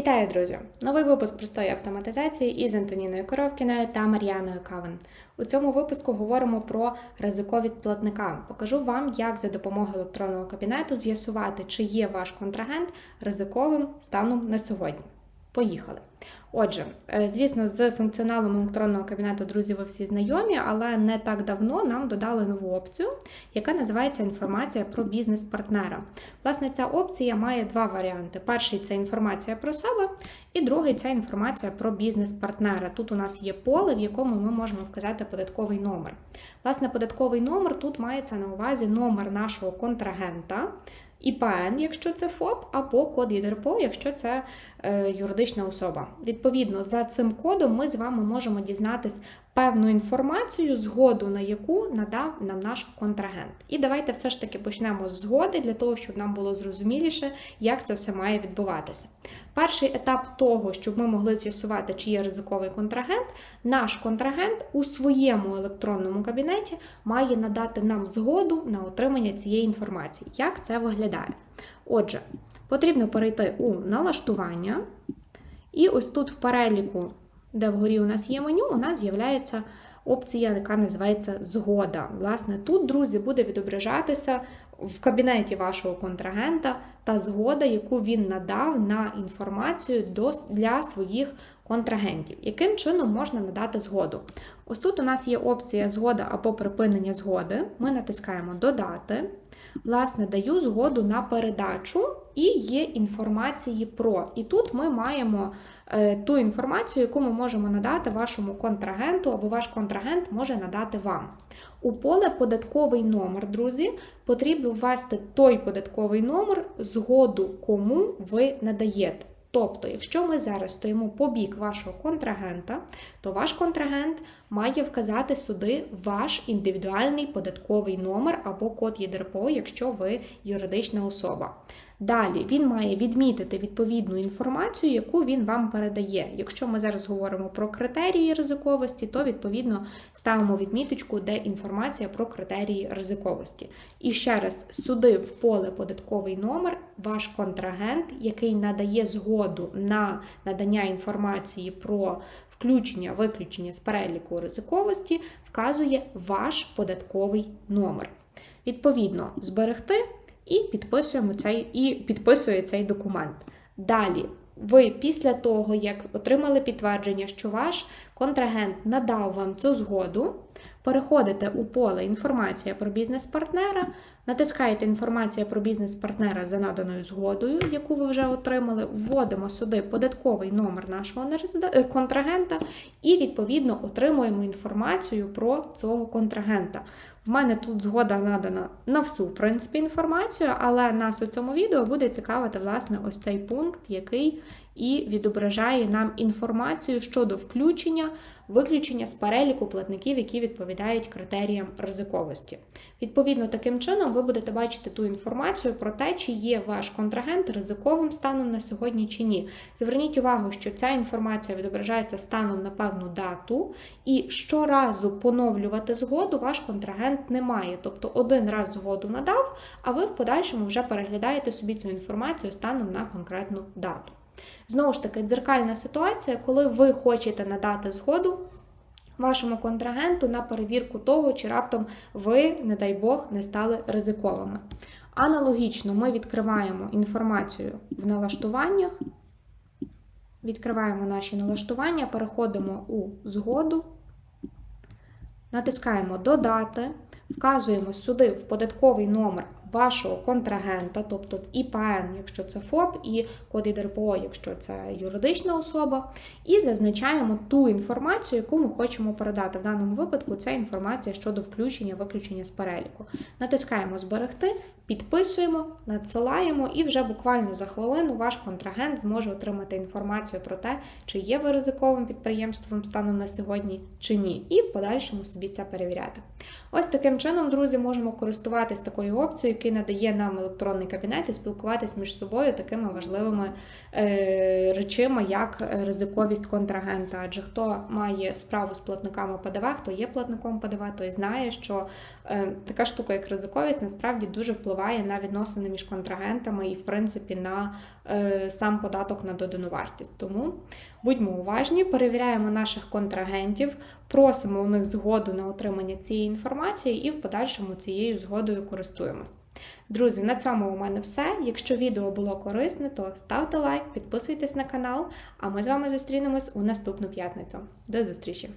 Вітаю, друзі! Новий випуск простої автоматизації із Антоніною Коровкіною та Мар'яною Кавен. У цьому випуску говоримо про ризиковість платника. Покажу вам, як за допомогою електронного кабінету з'ясувати, чи є ваш контрагент ризиковим станом на сьогодні. Поїхали. Отже, е, звісно, з функціоналом електронного кабінету, друзі, ви всі знайомі, але не так давно нам додали нову опцію, яка називається інформація про бізнес-партнера. Власне, ця опція має два варіанти: перший це інформація про себе, і другий це інформація про бізнес-партнера. Тут у нас є поле, в якому ми можемо вказати податковий номер. Власне, податковий номер тут мається на увазі номер нашого контрагента. ІПН, якщо це ФОП, або код ЄДРПО, якщо це е, юридична особа. Відповідно, за цим кодом ми з вами можемо дізнатись певну інформацію, згоду на яку надав нам наш контрагент. І давайте все ж таки почнемо з згоди для того, щоб нам було зрозуміліше, як це все має відбуватися. Перший етап того, щоб ми могли з'ясувати, чи є ризиковий контрагент, наш контрагент у своєму електронному кабінеті має надати нам згоду на отримання цієї інформації. Як це виглядає? Отже, потрібно перейти у налаштування, і ось тут в переліку, де вгорі у нас є меню, у нас з'являється опція, яка називається Згода. Власне, тут, друзі, буде відображатися в кабінеті вашого контрагента та згода, яку він надав на інформацію для своїх контрагентів. Яким чином можна надати згоду? Ось тут у нас є опція згода або припинення згоди. Ми натискаємо Додати. Власне, даю згоду на передачу і є інформації про. І тут ми маємо е, ту інформацію, яку ми можемо надати вашому контрагенту, або ваш контрагент може надати вам. У поле податковий номер, друзі, потрібно ввести той податковий номер, згоду кому ви надаєте. Тобто, якщо ми зараз стоїмо по бік вашого контрагента, то ваш контрагент має вказати сюди ваш індивідуальний податковий номер або код ЄДРПО, якщо ви юридична особа. Далі він має відмітити відповідну інформацію, яку він вам передає. Якщо ми зараз говоримо про критерії ризиковості, то відповідно ставимо відміточку, де інформація про критерії ризиковості. І ще раз, сюди в поле податковий номер, ваш контрагент, який надає згоду на надання інформації про включення, виключення з переліку ризиковості, вказує ваш податковий номер. Відповідно, зберегти і підписуємо цей, і підписує цей документ. Далі, ви після того, як отримали підтвердження, що ваш контрагент надав вам цю згоду, переходите у поле інформація про бізнес-партнера, натискаєте інформація про бізнес-партнера за наданою згодою, яку ви вже отримали, вводимо сюди податковий номер нашого е, контрагента і, відповідно, отримуємо інформацію про цього контрагента. В мене тут згода надана на всю в принципі, інформацію, але нас у цьому відео буде цікавити, власне, ось цей пункт, який і відображає нам інформацію щодо включення, виключення з переліку платників, які відповідають критеріям ризиковості. Відповідно, таким чином ви будете бачити ту інформацію про те, чи є ваш контрагент ризиковим станом на сьогодні чи ні. Зверніть увагу, що ця інформація відображається станом на певну дату, і щоразу поновлювати згоду ваш контрагент не має. Тобто один раз згоду надав, а ви в подальшому вже переглядаєте собі цю інформацію станом на конкретну дату. Знову ж таки, дзеркальна ситуація, коли ви хочете надати згоду вашому контрагенту на перевірку того, чи раптом ви, не дай Бог, не стали ризиковими. Аналогічно, ми відкриваємо інформацію в налаштуваннях, відкриваємо наші налаштування, переходимо у згоду, натискаємо Додати, вказуємо сюди в податковий номер вашого контрагента, тобто ІПН, якщо це ФОП, і код ІДРПО, якщо це юридична особа, і зазначаємо ту інформацію, яку ми хочемо передати. В даному випадку це інформація щодо включення, виключення з переліку. Натискаємо Зберегти, підписуємо, надсилаємо, і вже буквально за хвилину ваш контрагент зможе отримати інформацію про те, чи є ви ризиковим підприємством станом на сьогодні, чи ні, і в подальшому собі це перевіряти. Ось таким чином, друзі, можемо користуватись такою опцією який надає нам електронний кабінет і спілкуватись між собою такими важливими е, речима, як е, ризиковість контрагента. Адже хто має справу з платниками ПДВ, хто є платником ПДВ, той знає, що е, така штука, як ризиковість, насправді дуже впливає на відносини між контрагентами і, в принципі, на е, сам податок на додану вартість. Тому будьмо уважні, перевіряємо наших контрагентів, просимо у них згоду на отримання цієї інформації і в подальшому цією згодою користуємось. Друзі, на цьому у мене все. Якщо відео було корисне, то ставте лайк, підписуйтесь на канал, а ми з вами зустрінемось у наступну п'ятницю. До зустрічі!